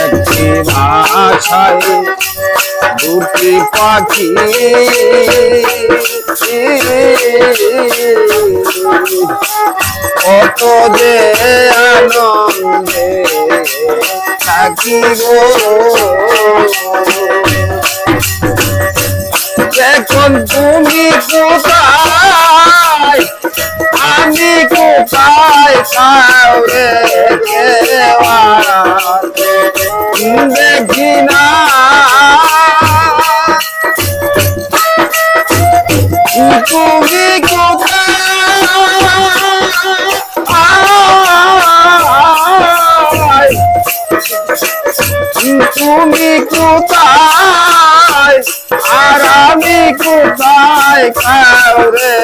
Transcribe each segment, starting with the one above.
একটি ভাষায় দুটি পাখি কত যে আনন্দে থাকি গো এখন তুমি কোথায়? আমি কোথায়? কাউরে কেওয়া তুমি কোথায় তুমি কোথায় আর আমি কোথায় কাউরে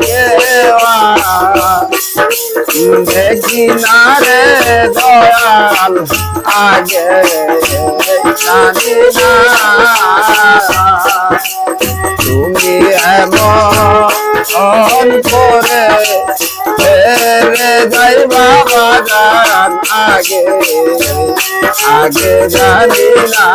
কেওয়া? দেখি রে দয়াল, আগে জানি না। মন করে রে যাই বাবা জান আগে আগে জানি না